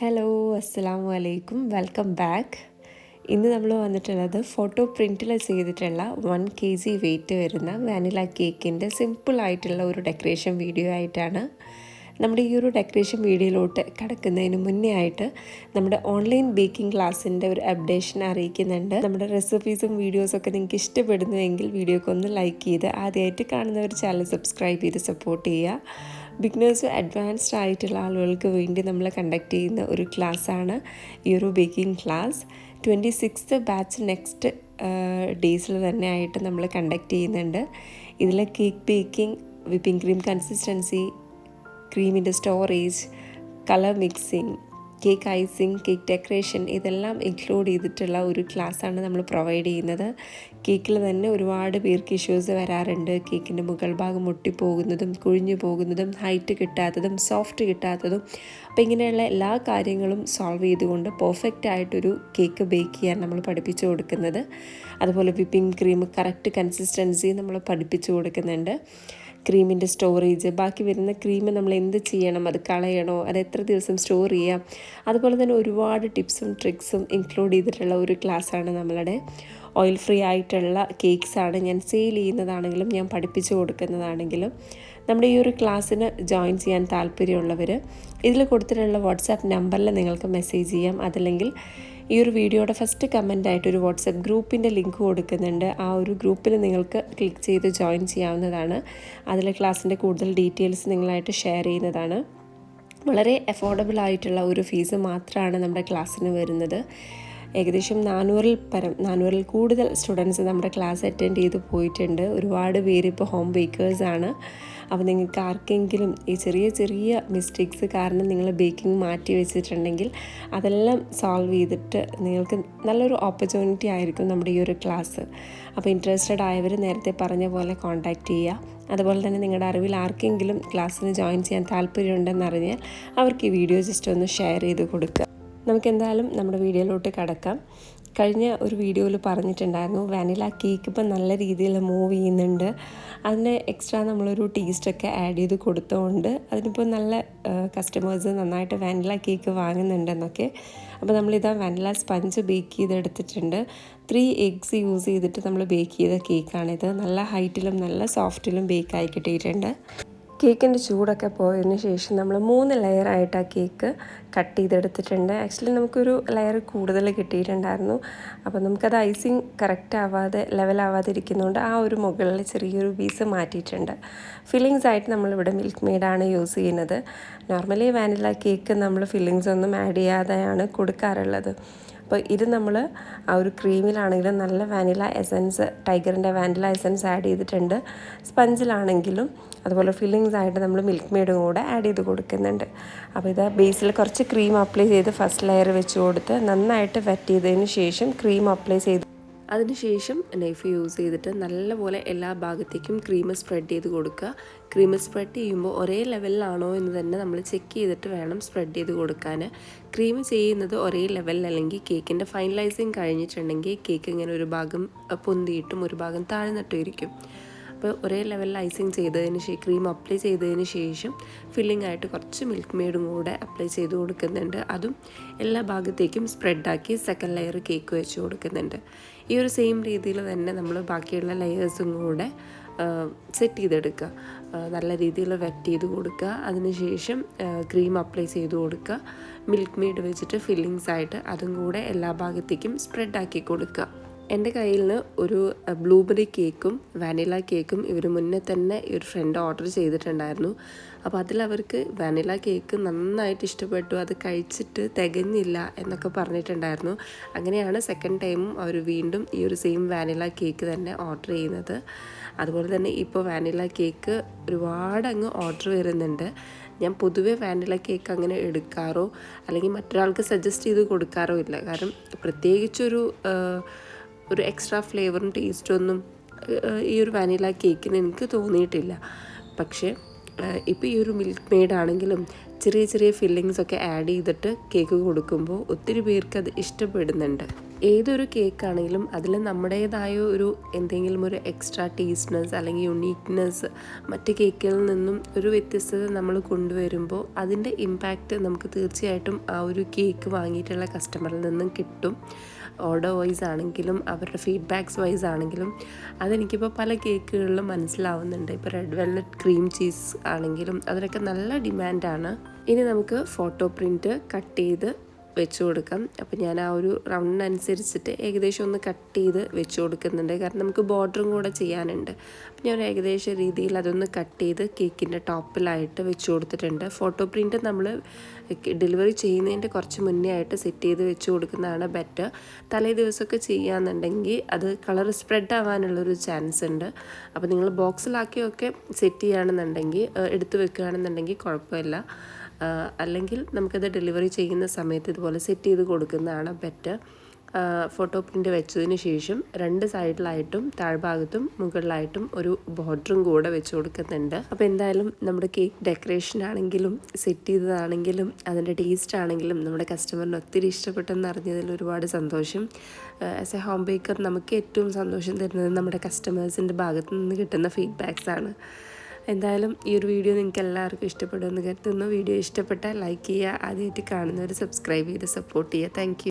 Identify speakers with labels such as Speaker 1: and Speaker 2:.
Speaker 1: Hello അസ്സാം വലൈക്കും welcome back ഇന്ന് നമ്മൾ വന്നിട്ടുള്ളത് ഫോട്ടോ പ്രിന്റിൽ ചെയ്തിട്ടുള്ള വൺ കെ ജി വെയിറ്റ് വരുന്ന വാനില കേക്കിന്റെ സിമ്പിളായിട്ടുള്ള ഒരു ഡെക്കറേഷൻ വീഡിയോ ആയിട്ടാണ്. നമ്മുടെ ഈ ഒരു ഡെക്കറേഷൻ വീഡിയോയിലോട്ട് കിടക്കുന്നതിന് മുന്നേ ആയിട്ട് നമ്മുടെ ഓൺലൈൻ ബേക്കിംഗ് ക്ലാസ്സിന്റെ ഒരു അപ്ഡേഷൻ അറിയിക്കുന്നുണ്ട്. നമ്മുടെ റെസിപ്പീസും വീഡിയോസൊക്കെ നിങ്ങൾക്ക് ഇഷ്ടപ്പെടുന്നുവെങ്കിൽ വീഡിയോക്ക് ഒന്ന് ലൈക്ക് ചെയ്ത് ആദ്യമായിട്ട് കാണുന്നവർ ചാനൽ സബ്സ്ക്രൈബ് ചെയ്ത് സപ്പോർട്ട് ചെയ്യുക. ബിഗ്നേഴ്സ് അഡ്വാൻസ്ഡ് ആയിട്ടുള്ള ആളുകൾക്ക് വേണ്ടി നമ്മൾ കണ്ടക്ട് ചെയ്യുന്ന ഒരു ക്ലാസ്സാണ് ഈ ഒരു baking class twenty sixth batch next ഡേയ്സിൽ തന്നെ ആയിട്ട് നമ്മൾ കണ്ടക്ട് ചെയ്യുന്നുണ്ട്. ഇതിൽ cake baking whipping cream consistency ക്രീമിന്റെ storage colour mixing cake icing cake decoration ഇതെല്ലാം ഇൻക്ലൂഡ് ചെയ്തിട്ടുള്ള ഒരു ക്ലാസ്സാണ് നമ്മൾ പ്രൊവൈഡ് ചെയ്യുന്നത്. കേക്കിൽ തന്നെ ഒരുപാട് പേർക്ക് ഇഷ്യൂസ് വരാറുണ്ട്. കേക്കിന്റെ മുകൾ ഭാഗം മുട്ടിപ്പോകുന്നതും കുഴിഞ്ഞു പോകുന്നതും ഹൈറ്റ് കിട്ടാത്തതും സോഫ്റ്റ് കിട്ടാത്തതും. അപ്പോൾ ഇങ്ങനെയുള്ള എല്ലാ കാര്യങ്ങളും സോൾവ് ചെയ്തുകൊണ്ട് പെർഫെക്റ്റ് ആയിട്ടൊരു കേക്ക് ബേക്ക് ചെയ്യാൻ നമ്മൾ പഠിപ്പിച്ചു കൊടുക്കുന്നത്. അതുപോലെ വിപ്പിംഗ് ക്രീം കറക്റ്റ് കൺസിസ്റ്റൻസി നമ്മൾ പഠിപ്പിച്ചു കൊടുക്കുന്നുണ്ട്. ക്രീമിന്റെ സ്റ്റോറേജ് ബാക്കി വരുന്ന ക്രീം നമ്മൾ എന്ത് ചെയ്യണം അത് കളയണോ അത് എത്ര ദിവസം സ്റ്റോർ ചെയ്യാം അതുപോലെ തന്നെ ഒരുപാട് ടിപ്സും ട്രിക്സും ഇൻക്ലൂഡ് ചെയ്തിട്ടുള്ള ഒരു ക്ലാസ്സാണ് നമ്മളുടെ ഓയിൽ ഫ്രീ ആയിട്ടുള്ള കേക്ക്സാണ് ഞാൻ സെയിൽ ചെയ്യുന്നതാണെങ്കിലും ഞാൻ പഠിപ്പിച്ചു കൊടുക്കുന്നതാണെങ്കിലും. നമ്മുടെ ഈ ഒരു ക്ലാസ്സിന് ജോയിൻ ചെയ്യാൻ താല്പര്യമുള്ളവർ ഇതിൽ കൊടുത്തിട്ടുള്ള വാട്സാപ്പ് നമ്പറിൽ നിങ്ങൾക്ക് മെസ്സേജ് ചെയ്യാം. അതല്ലെങ്കിൽ ഈ ഒരു വീഡിയോയുടെ ഫസ്റ്റ് കമന്റായിട്ട് ഒരു വാട്സപ്പ് ഗ്രൂപ്പിന്റെ ലിങ്ക് കൊടുക്കുന്നുണ്ട്. ആ ഒരു ഗ്രൂപ്പിൽ നിങ്ങൾക്ക് ക്ലിക്ക് ചെയ്ത് ജോയിൻ ചെയ്യാവുന്നതാണ്. അതിൽ ക്ലാസ്സിന്റെ കൂടുതൽ ഡീറ്റെയിൽസ് നിങ്ങളായിട്ട് ഷെയർ ചെയ്യുന്നതാണ്. വളരെ അഫോർഡബിൾ ആയിട്ടുള്ള ഒരു ഫീസ് മാത്രമാണ് നമ്മുടെ ക്ലാസ്സിന് വരുന്നത്. ഏകദേശം നാനൂറിൽ പരം നാനൂറിൽ കൂടുതൽ സ്റ്റുഡൻസ് നമ്മുടെ ക്ലാസ് അറ്റൻഡ് ചെയ്ത് പോയിട്ടുണ്ട്. ഒരുപാട് പേര് ഇപ്പോൾ ഹോം ബേക്കേഴ്സാണ് അപ്പോൾ നിങ്ങൾക്ക് ആർക്കെങ്കിലും ഈ ചെറിയ ചെറിയ മിസ്റ്റേക്സ് കാരണം നിങ്ങൾ ബേക്കിംഗ് മാറ്റി വെച്ചിട്ടുണ്ടെങ്കിൽ അതെല്ലാം സോൾവ് ചെയ്തിട്ട് നിങ്ങൾക്ക് നല്ലൊരു ഓപ്പർച്യൂണിറ്റി ആയിരിക്കും നമ്മുടെ ഈ ഒരു ക്ലാസ് അപ്പോൾ ഇൻട്രസ്റ്റഡ് ആയവർ നേരത്തെ പറഞ്ഞ പോലെ കോൺടാക്റ്റ് ചെയ്യുക. അതുപോലെ തന്നെ നിങ്ങളുടെ അറിവിൽ ആർക്കെങ്കിലും ക്ലാസ്സിന് ജോയിൻ ചെയ്യാൻ താല്പര്യമുണ്ടെന്നറിഞ്ഞാൽ അവർക്ക് ഈ വീഡിയോ ജസ്റ്റ് ഒന്ന് ഷെയർ ചെയ്ത് കൊടുക്കുക. നമുക്ക് എന്തായാലും നമ്മുടെ വീഡിയോയിലോട്ട് കടക്കാം. കഴിഞ്ഞ ഒരു വീഡിയോയിൽ പറഞ്ഞിട്ടുണ്ടായിരുന്നു വാനില കേക്ക് ഇപ്പം നല്ല രീതിയിൽ മൂവ് ചെയ്യുന്നുണ്ട്. അതിന് എക്സ്ട്രാ നമ്മളൊരു ടേസ്റ്റൊക്കെ ആഡ് ചെയ്ത് കൊടുത്തുകൊണ്ട് അതിനിപ്പോൾ നല്ല കസ്റ്റമേഴ്സ് നന്നായിട്ട് വാനില കേക്ക് വാങ്ങുന്നുണ്ടെന്നൊക്കെ. അപ്പോൾ നമ്മളിതാ വാനില സ്പഞ്ച് ബേക്ക് ചെയ്തെടുത്തിട്ടുണ്ട്. ത്രീ എഗ്സ് യൂസ് ചെയ്തിട്ട് നമ്മൾ ബേക്ക് ചെയ്ത കേക്കാണിത് നല്ല ഹൈറ്റിലും നല്ല സോഫ്റ്റിലും ബേക്കായി കിട്ടിയിട്ടുണ്ട്. കേക്കിന്റെ ചൂടൊക്കെ പോയതിന് ശേഷം നമ്മൾ മൂന്ന് ലെയറായിട്ട് ആ കേക്ക് കട്ട് ചെയ്തെടുത്തിട്ടുണ്ട്. ആക്ച്വലി നമുക്കൊരു ലെയർ കൂടുതൽ കിട്ടിയിട്ടുണ്ടായിരുന്നു. അപ്പോൾ നമുക്കത് ഐസിങ് കറക്റ്റ് ആവാതെ ലെവലാവാതെ ഇരിക്കുന്നതുകൊണ്ട് ആ ഒരു മുകളിൽ ചെറിയൊരു പീസ് മാറ്റിയിട്ടുണ്ട്. ഫില്ലിങ്സ് ആയിട്ട് നമ്മളിവിടെ മിൽക്ക് മെയ്ഡാണ് യൂസ് ചെയ്യുന്നത്. നോർമലി വാനില കേക്ക് നമ്മൾ ഫില്ലിങ്സ് ഒന്നും ആഡ് ചെയ്യാതെയാണ് കൊടുക്കാറുള്ളത്. അപ്പോൾ ഇത് നമ്മൾ ആ ഒരു ക്രീമിലാണെങ്കിലും നല്ല വാനില എസൻസ് ടൈഗറിന്റെ വാനില എസൻസ് ആഡ് ചെയ്തിട്ടുണ്ട്. സ്പഞ്ചിലാണെങ്കിലും അതുപോലെ ഫില്ലിങ്സ് ആയിട്ട് നമ്മൾ മിൽക്ക് മെയ്ഡും കൂടെ ആഡ് ചെയ്ത് കൊടുക്കുന്നുണ്ട്. അപ്പോൾ ഇത് ബേസിൽ കുറച്ച് ക്രീം അപ്ലൈ ചെയ്ത് ഫസ്റ്റ് ലെയർ വെച്ച് കൊടുത്ത് നന്നായിട്ട് വെറ്റ് ചെയ്തതിന് ശേഷം ക്രീം അപ്ലൈ ചെയ്ത് അതിനുശേഷം നൈഫ് യൂസ് ചെയ്തിട്ട് നല്ലപോലെ എല്ലാ ഭാഗത്തേക്കും ക്രീം സ്പ്രെഡ് ചെയ്ത് കൊടുക്കുക. ക്രീം സ്പ്രെഡ് ചെയ്യുമ്പോൾ ഒരേ ലെവലിലാണോ എന്ന് തന്നെ നമ്മൾ ചെക്ക് ചെയ്തിട്ട് വേണം സ്പ്രെഡ് ചെയ്ത് കൊടുക്കാൻ. ക്രീം ചെയ്യുന്നത് ഒരേ ലെവലിൽ അല്ലെങ്കിൽ കേക്കിന്റെ ഫൈനലൈസിങ് കഴിഞ്ഞിട്ടുണ്ടെങ്കിൽ കേക്ക് ഇങ്ങനെ ഒരു ഭാഗം പൊന്തിയിട്ടും ഒരു ഭാഗം താഴ്ന്നിട്ടും ഇരിക്കും. അപ്പോൾ ഒരേ ലെവലിൽ ഐസിങ് ചെയ്തതിന് ശേഷം ക്രീം അപ്ലൈ ചെയ്തതിന് ശേഷം ഫില്ലിംഗ് ആയിട്ട് കുറച്ച് മിൽക്ക് മെയ്ഡും കൂടെ അപ്ലൈ ചെയ്ത് കൊടുക്കുന്നുണ്ട്. അതും എല്ലാ ഭാഗത്തേക്കും സ്പ്രെഡാക്കി സെക്കൻഡ് ലെയർ കേക്ക് വെച്ച് കൊടുക്കുന്നുണ്ട്. ഈ ഒരു സെയിം രീതിയിൽ തന്നെ നമ്മൾ ബാക്കിയുള്ള ലെയേഴ്സും കൂടെ സെറ്റ് ചെയ്തെടുക്കുക. നല്ല രീതിയിൽ വെറ്റ് ചെയ്ത് കൊടുക്കുക. അതിനുശേഷം ക്രീം അപ്ലൈ ചെയ്ത് കൊടുക്കുക. മിൽക്ക് മെയ്ഡ് വെച്ചിട്ട് ഫില്ലിങ്സ് ആയിട്ട് അതും കൂടെ എല്ലാ ഭാഗത്തേക്കും സ്പ്രെഡാക്കി കൊടുക്കുക. എന്റെ കയ്യിൽ നിന്ന് ഒരു ബ്ലൂബെറി കേക്കും വാനില കേക്കും ഇവർ മുന്നേ തന്നെ ഈ ഒരു ഫ്രണ്ട് ഓർഡർ ചെയ്തിട്ടുണ്ടായിരുന്നു. അപ്പോൾ അതിൽ അവർക്ക് വാനില കേക്ക് നന്നായിട്ട് ഇഷ്ടപ്പെട്ടു. അത് കഴിച്ചിട്ട് തികഞ്ഞില്ല എന്നൊക്കെ പറഞ്ഞിട്ടുണ്ടായിരുന്നു. അങ്ങനെയാണ് സെക്കൻഡ് ടൈമും അവർ വീണ്ടും ഈ ഒരു സെയിം വാനില കേക്ക് തന്നെ ഓർഡർ ചെയ്യുന്നത്. അതുപോലെ തന്നെ ഇപ്പോൾ വാനില കേക്ക് ഒരുപാട് അങ്ങ് ഓർഡർ വരുന്നുണ്ട്. ഞാൻ പൊതുവേ വാനില കേക്ക് അങ്ങനെ എടുക്കാറോ അല്ലെങ്കിൽ മറ്റൊരാൾക്ക് സജസ്റ്റ് ചെയ്ത് കൊടുക്കാറോ ഇല്ല. കാരണം പ്രത്യേകിച്ചൊരു ഒരു എക്സ്ട്രാ ഫ്ലേവറും ടേസ്റ്റും ഒന്നും ഈ ഒരു വാനില കേക്കിന് എനിക്ക് തോന്നിയിട്ടില്ല. പക്ഷേ ഇപ്പോൾ ഈ ഒരു മിൽക്ക് മെയ്ഡ് ആണെങ്കിലും ചെറിയ ചെറിയ ഫില്ലിങ്സ് ഒക്കെ ആഡ് ചെയ്തിട്ട് കേക്ക് കൊടുക്കുമ്പോൾ ഒത്തിരി പേർക്ക് അത് ഇഷ്ടപ്പെടുന്നുണ്ട്. ഏതൊരു കേക്കാണെങ്കിലും അതിൽ നമ്മുടേതായ ഒരു എന്തെങ്കിലും ഒരു എക്സ്ട്രാ ടേസ്റ്റ്നെസ് അല്ലെങ്കിൽ യുണീക്നെസ് മറ്റ് കേക്കിൽ നിന്നും ഒരു വ്യത്യസ്തത നമ്മൾ കൊണ്ടുവരുമ്പോൾ അതിന്റെ ഇമ്പാക്റ്റ് നമുക്ക് തീർച്ചയായിട്ടും ആ ഒരു കേക്ക് വാങ്ങിയിട്ടുള്ള കസ്റ്റമറിൽ നിന്നും കിട്ടും. ഓർഡർ വൈസ് ആണെങ്കിലും അവരുടെ ഫീഡ്ബാക്സ് വൈസ് ആണെങ്കിലും അതെനിക്കിപ്പോൾ പല കേക്കുകളിലും മനസ്സിലാവുന്നുണ്ട്. ഇപ്പോൾ റെഡ് വെൽവെറ്റ് ക്രീം ചീസ് ആണെങ്കിലും അതിനൊക്കെ നല്ല ഡിമാൻഡാണ്. ഇനി നമുക്ക് ഫോട്ടോ പ്രിന്റ് കട്ട് ചെയ്ത് വെച്ച് കൊടുക്കാം. അപ്പോൾ ഞാൻ ആ ഒരു റൗണ്ടിനനുസരിച്ചിട്ട് ഏകദേശം ഒന്ന് കട്ട് ചെയ്ത് വെച്ച് കൊടുക്കുന്നുണ്ട്. കാരണം നമുക്ക് ബോർഡറും കൂടെ ചെയ്യാനുണ്ട്. അപ്പോൾ ഞാൻ ഏകദേശ രീതിയിൽ അതൊന്ന് കട്ട് ചെയ്ത് കേക്കിന്റെ ടോപ്പിലായിട്ട് വെച്ച് കൊടുത്തിട്ടുണ്ട്. ഫോട്ടോ പ്രിന്റ് നമ്മൾ ഡെലിവറി ചെയ്യുന്നതിന്റെ കുറച്ച് മുന്നേ ആയിട്ട് സെറ്റ് ചെയ്ത് വെച്ച് കൊടുക്കുന്നതാണ് ബെറ്റർ തലേ ദിവസമൊക്കെ ചെയ്യാന്നുണ്ടെങ്കിൽ അത് കളർ സ്പ്രെഡ് ആവാനുള്ളൊരു ചാൻസ് ഉണ്ട്. അപ്പോൾ നിങ്ങൾ ബോക്സിലാക്കിയൊക്കെ സെറ്റ് ചെയ്യുകയാണെന്നുണ്ടെങ്കിൽ എടുത്ത് വെക്കുകയാണെന്നുണ്ടെങ്കിൽ കുഴപ്പമില്ല. അല്ലെങ്കിൽ നമുക്കത് ഡെലിവറി ചെയ്യുന്ന സമയത്ത് ഇതുപോലെ സെറ്റ് ചെയ്ത് കൊടുക്കുന്നതാണ് ബെറ്റർ. ഫോട്ടോ പ്രിന്റ് വെച്ചതിന് ശേഷം രണ്ട് സൈഡിലായിട്ടും താഴ്ഭാഗത്തും മുകളിലായിട്ടും ഒരു ബോർഡറും കൂടെ വെച്ച് കൊടുക്കുന്നുണ്ട്. അപ്പോൾ എന്തായാലും നമ്മുടെ കേക്ക് ഡെക്കറേഷൻ ആണെങ്കിലും സെറ്റ് ചെയ്തതാണെങ്കിലും അതിന്റെ ടേസ്റ്റ് ആണെങ്കിലും നമ്മുടെ കസ്റ്റമറിന് ഒത്തിരി ഇഷ്ടപ്പെട്ടെന്ന് അറിഞ്ഞതിൽ ഒരുപാട് സന്തോഷം. ആസ് എ ഹോം ബേക്കർ നമുക്ക് ഏറ്റവും സന്തോഷം തരുന്നത് നമ്മുടെ കസ്റ്റമേഴ്സിന്റെ ഭാഗത്തു നിന്ന് കിട്ടുന്ന ഫീഡ്ബാക്സ് ആണ്. എന്തായാലും ഈ ഒരു വീഡിയോ നിങ്ങൾക്ക് എല്ലാവർക്കും ഇഷ്ടപ്പെടുമെന്ന് കരുതുന്നു. വീഡിയോ ഇഷ്ടപ്പെട്ടാൽ ലൈക്ക് ചെയ്യുക ആദ്യമായിട്ട് കാണുന്നവർ സബ്സ്ക്രൈബ് ചെയ്ത് സപ്പോർട്ട് ചെയ്യുക. താങ്ക്